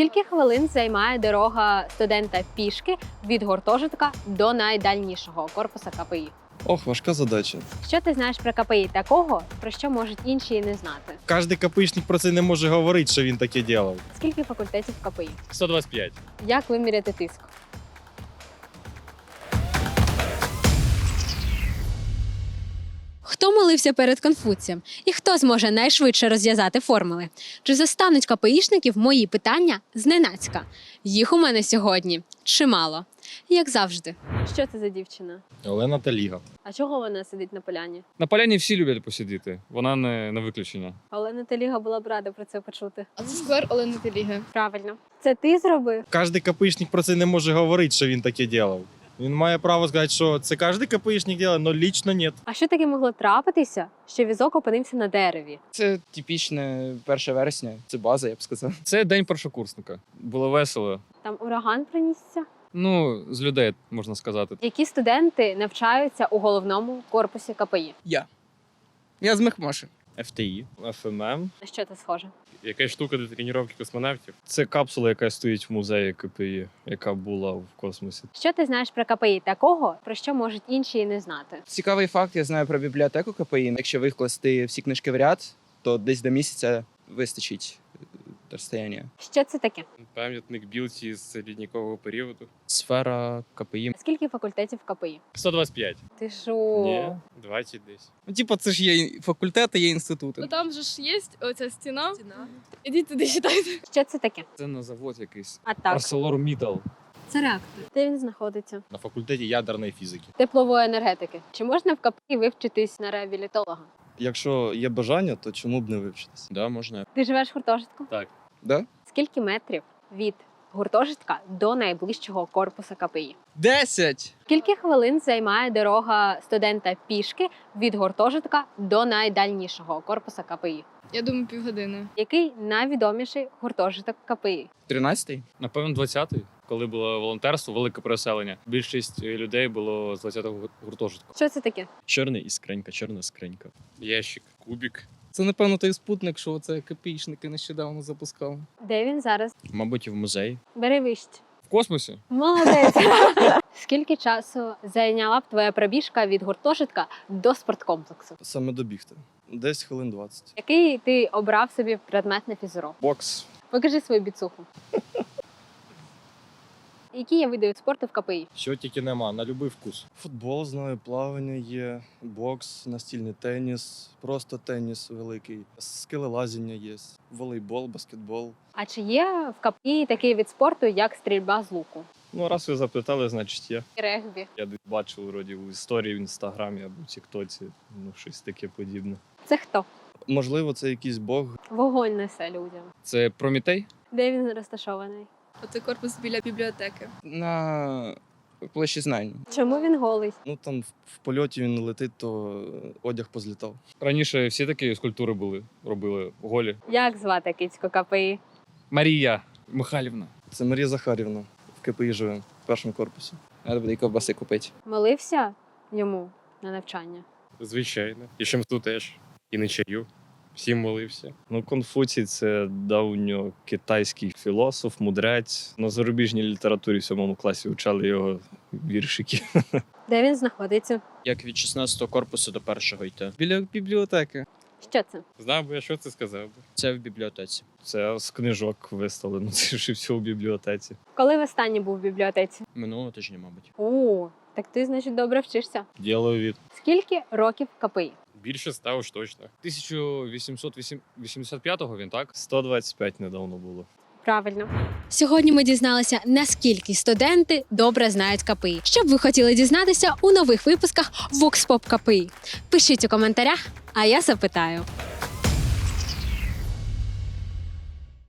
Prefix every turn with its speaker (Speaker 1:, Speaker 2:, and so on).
Speaker 1: Скільки хвилин займає дорога студента пішки від гуртожитка до найдальнішого корпуса КПІ?
Speaker 2: Ох, важка задача.
Speaker 1: Що ти знаєш про КПІ такого, про що можуть інші і не знати?
Speaker 2: Кожен КПІшник про це не може говорити, що він таке робив.
Speaker 1: Скільки факультетів в КПІ?
Speaker 3: 125.
Speaker 1: Як виміряти тиск? Хто молився перед Конфуцієм? І хто зможе найшвидше розв'язати формули? Чи застануть КПІшників мої питання зненацька? Їх у мене сьогодні чимало, як завжди. Що це за дівчина?
Speaker 2: Олена Таліга.
Speaker 1: А чого вона сидить на поляні?
Speaker 3: На поляні всі люблять посидіти. Вона не, не виключення.
Speaker 1: Олена Теліга була б рада про це почути.
Speaker 4: А це сквер Олени Теліги.
Speaker 1: Правильно. Це ти зробив?
Speaker 2: Кожний капичник про це не може говорити, що він таке робив. Він має право сказати, що це кожен капичник робить, але лічно ні.
Speaker 1: А що таке могло трапитися, що візок опинився на дереві?
Speaker 5: Це типічне 1 вересня. Це база, я б сказав.
Speaker 3: Це день першокурсника. Було весело.
Speaker 1: Там ураган принісся?
Speaker 3: Ну, з людей можна сказати.
Speaker 1: Які студенти навчаються у головному корпусі КПІ?
Speaker 5: Я. Я з Мехмаши.
Speaker 2: FTI, FMM.
Speaker 1: На що це схоже?
Speaker 6: Якась штука для тренування космонавтів.
Speaker 2: Це капсула, яка стоїть в музеї КПІ, яка була в космосі.
Speaker 1: Що ти знаєш про КПІ такого, про що можуть інші і не знати?
Speaker 5: Цікавий факт, я знаю про бібліотеку КПІ. Якщо викласти всі книжки в ряд, то десь до місяця вистачить е, розстояння.
Speaker 1: Що це таке?
Speaker 6: Пам'ятник білці з ліднікового періоду.
Speaker 5: Сфера КПІ.
Speaker 1: Скільки факультетів в КПІ?
Speaker 6: 125.
Speaker 1: Ти що?
Speaker 6: Ні, 20 десь.
Speaker 7: Ну, типа, це ж є факультети, є інститути.
Speaker 4: Ну там же ж є оця стіна. Ідіть туди читайте.
Speaker 1: Що це таке?
Speaker 3: Це на завод якийсь.
Speaker 1: А так,
Speaker 3: ArcelorMittal.
Speaker 1: це реактор. Де він знаходиться?
Speaker 2: На факультеті ядерної фізики.
Speaker 1: Теплової енергетики. Чи можна в КПІ вивчитись на реабілітолога?
Speaker 2: Якщо є бажання, то чому б не вивчитися?
Speaker 6: Да, можна.
Speaker 1: Ти живеш в гуртожитку?
Speaker 5: Да?
Speaker 1: Скільки метрів від гуртожитка до найближчого корпуса КПІ?
Speaker 7: Десять!
Speaker 1: Скільки хвилин займає дорога студента пішки від гуртожитка до найдальнішого корпуса КПІ?
Speaker 4: Я думаю, півгодини.
Speaker 1: Який найвідоміший гуртожиток КПІ?
Speaker 5: 13-й?
Speaker 3: Напевно, 20-й, коли було волонтерство, велике переселення. Більшість людей було з 20-го гуртожитку.
Speaker 1: Що це таке?
Speaker 2: Чорний і скринька, чорна скринька.
Speaker 6: Ящик, кубик.
Speaker 7: Це, напевно, той спутник, що це копійшники нещодавно запускали.
Speaker 1: Де він зараз?
Speaker 2: Мабуть, в музеї.
Speaker 1: Бери вище.
Speaker 3: В космосі
Speaker 1: Молодець. Скільки часу зайняла б твоя пробіжка від гуртожитка до спорткомплексу?
Speaker 2: Саме добігти. Десь хвилин 20.
Speaker 1: Який ти обрав собі предмет на фізро?
Speaker 2: Бокс.
Speaker 1: Покажи свою біцуху. Які є види спорту в КПІ?
Speaker 2: Що тільки нема, на будь-який вкус. Футбол знаю, плавання є, бокс, настільний теніс, просто теніс великий, скелелазіння є, волейбол, баскетбол.
Speaker 1: А чи є в КПІ такий вид спорту, як стрільба з луку?
Speaker 2: Ну, раз ви запитали, значить є.
Speaker 1: Регбі.
Speaker 2: Я десь бачив вроді в історії в інстаграмі або в Тіктоці, ну щось таке подібне.
Speaker 1: Це хто?
Speaker 2: Можливо, це якийсь бог.
Speaker 1: Вогонь несе людям.
Speaker 3: це Промітей.
Speaker 1: Де він розташований?
Speaker 4: Оце корпус біля бібліотеки.
Speaker 5: На площі знань.
Speaker 1: Чому він голий?
Speaker 2: Ну там в, в польоті він летить, то одяг позлітав.
Speaker 3: Раніше всі такі скульптури були, робили голі.
Speaker 1: Як звати кицьку КПІ?
Speaker 3: Марія Михайлівна.
Speaker 2: Це Марія Захарівна в КПІ живе в першому корпусі.
Speaker 5: Треба буде і ковбаси купити.
Speaker 1: Молився йому на навчання?
Speaker 6: Звичайно. І Шемсту теж. І не чаю. Всім молився.
Speaker 2: Ну, Конфуцій це давньо китайський філософ, мудрець. На зарубіжній літературі в сьомому класі вчали його віршики.
Speaker 1: Де він знаходиться?
Speaker 8: Як від 16-го корпусу до першого йти.
Speaker 7: Біля бібліотеки.
Speaker 1: Що це?
Speaker 6: Знав би я, що це сказав би.
Speaker 8: Це в бібліотеці.
Speaker 2: Це з книжок виставлено. Це ж все у бібліотеці.
Speaker 1: Коли в останній був в бібліотеці?
Speaker 8: Минулого тижня, мабуть.
Speaker 1: О, так ти, значить, добре вчишся.
Speaker 2: Ділаю від.
Speaker 1: Скільки років КПІ?
Speaker 6: Більше ста уж точно.
Speaker 3: 1885-го він так.
Speaker 2: 125 недавно було.
Speaker 1: Правильно. Сьогодні ми дізналися, наскільки студенти добре знають КПІ. Що б ви хотіли дізнатися у нових випусках Vox Pop КПІ? Пишіть у коментарях, а я запитаю.